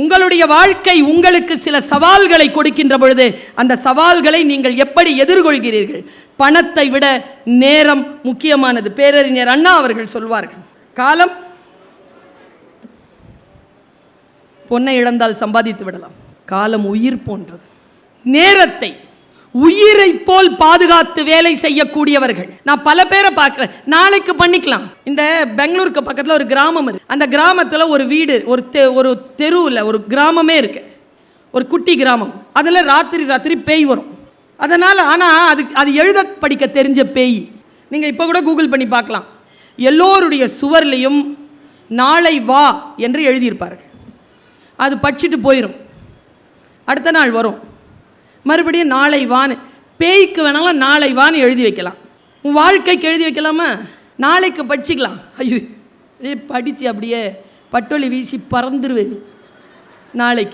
உங்களுடைய வாழ்க்கை உங்களுக்கு சில சவால்களை கொடுக்கின்ற பொழுது அந்த சவால்களை நீங்கள் எப்படி எதிர்கொள்கிறீர்கள்? பணத்தை விட நேரம் முக்கியமானது. பேரறிஞர் அண்ணா அவர்கள் சொல்வார்கள் காலம் பொன்னை இழந்தால் சம்பாதித்து விடலாம். காலம் உயிர் போன்றது. நேரத்தை உயிரை போல் பாதுகாத்து வேலை செய்யக்கூடியவர்கள். நான் பல பேரை பார்க்குறேன். நாளைக்கு பண்ணிக்கலாம். இந்த பெங்களூருக்கு பக்கத்தில் ஒரு கிராமம் இருக்கு. அந்த கிராமத்தில் ஒரு வீடு ஒரு தெ ஒரு தெருவில் ஒரு கிராமமே இருக்கு. ஒரு குட்டி கிராமம். அதில் ராத்திரி ராத்திரி பேய் வரும். அதனால் ஆனால் அது அது எழுத படிக்க தெரிஞ்ச பேய். நீங்கள் இப்போ கூட கூகுள் பண்ணி பார்க்கலாம். எல்லோருடைய சுவர்லையும் நாளை வா என்று எழுதியிருப்பார்கள். அது படிச்சுட்டு போயிடும் அடுத்த நாள் வரும். மறுபடியும் நாளை வான்னு பேய்க்கு வேணாலும் நாளை வான்னு எழுதி வைக்கலாம். உன் வாழ்க்கைக்கு எழுதி வைக்கலாமா? நாளைக்கு படிச்சுக்கலாம். ஐயோ படித்து அப்படியே பட்டொலி வீசி பறந்துருவேன். நாளைக்கு.